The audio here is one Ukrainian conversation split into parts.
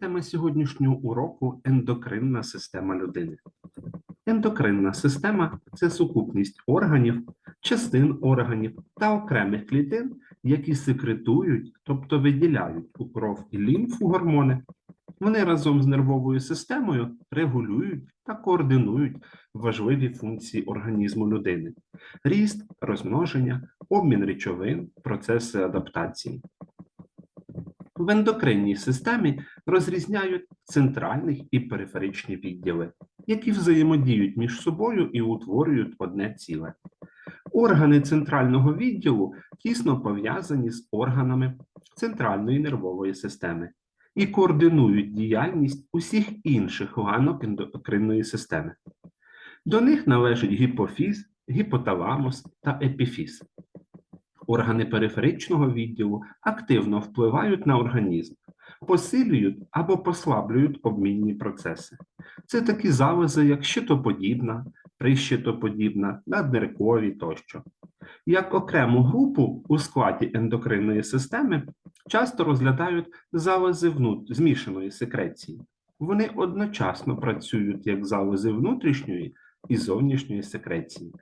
Тема сьогоднішнього уроку ендокринна система людини. Ендокринна система це сукупність органів, частин органів та окремих клітин, які секретують, тобто виділяють у кров і лімфу гормони. Вони разом з нервовою системою регулюють та координують важливі функції організму людини: ріст, розмноження, обмін речовин, процеси адаптації. В ендокринній системі розрізняють центральний і периферичні відділи, які взаємодіють між собою і утворюють одне ціле. Органи центрального відділу тісно пов'язані з органами центральної нервової системи і координують діяльність усіх інших ланок ендокринної системи. До них належать гіпофіз, гіпоталамус та епіфіз. Органи периферичного відділу активно впливають на організм, посилюють або послаблюють обмінні процеси. Це такі залози, як щитоподібна, прищитоподібна, надниркові тощо. Як окрему групу у складі ендокринної системи часто розглядають залози внут... змішаної секреції. Вони одночасно працюють як залози внутрішньої і зовнішньої секреції.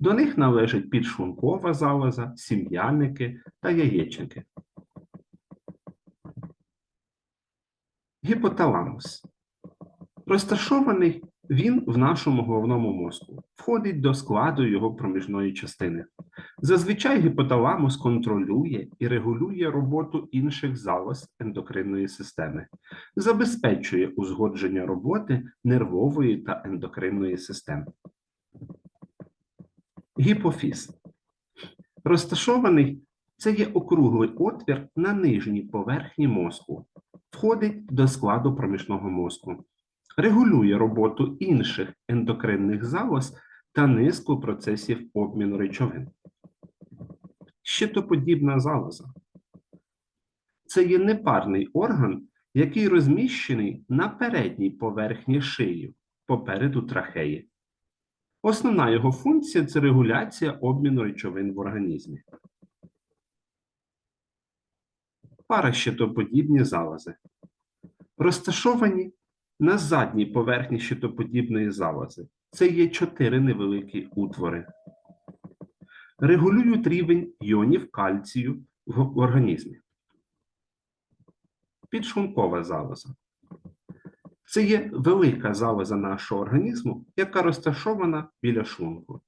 До них належить підшлункова залоза, сім'яники та яєчники. Гіпоталамус. Розташований він в нашому головному мозку, входить до складу його проміжної частини. Зазвичай гіпоталамус контролює і регулює роботу інших залоз ендокринної системи, забезпечує узгодження роботи нервової та ендокринної системи. Гіпофіз. Розташований це є округлий отвір на нижній поверхні мозку, входить до складу проміжного мозку, регулює роботу інших ендокринних залоз та низку процесів обміну речовин. Щитоподібна залоза. Це є непарний орган, який розміщений на передній поверхні шиї, попереду трахеї. Основна його функція це регуляція обміну речовин в організмі. Паращитоподібні залози. Розташовані на задній поверхні щитоподібної залози. Це є чотири невеликі утвори. Регулюють рівень іонів кальцію в організмі. Підшлункова залоза. Це є велика залоза нашого організму, яка розташована біля шлунку.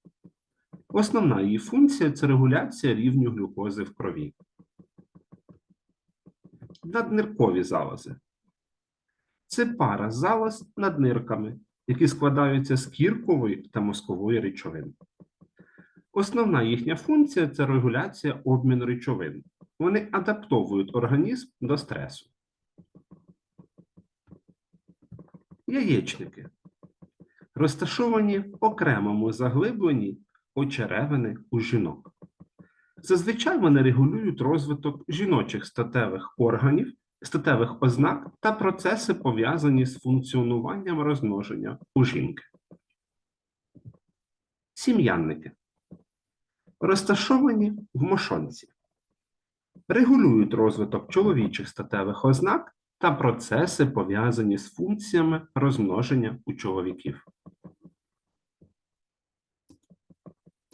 Основна її функція це регуляція рівню глюкози в крові. Надниркові залози. Це пара залоз над нирками, які складаються з кіркової та мозкової речовин. Основна їхня функція це регуляція обміну речовин. Вони адаптовують організм до стресу. Яєчники розташовані в окремому заглибленні очеревини у жінок. Зазвичай вони регулюють розвиток жіночих статевих органів, статевих ознак та процеси, пов'язані з функціонуванням розмноження у жінки. Сім'янники розташовані в мошонці, регулюють розвиток чоловічих статевих ознак та процеси, пов'язані з функціями розмноження у чоловіків.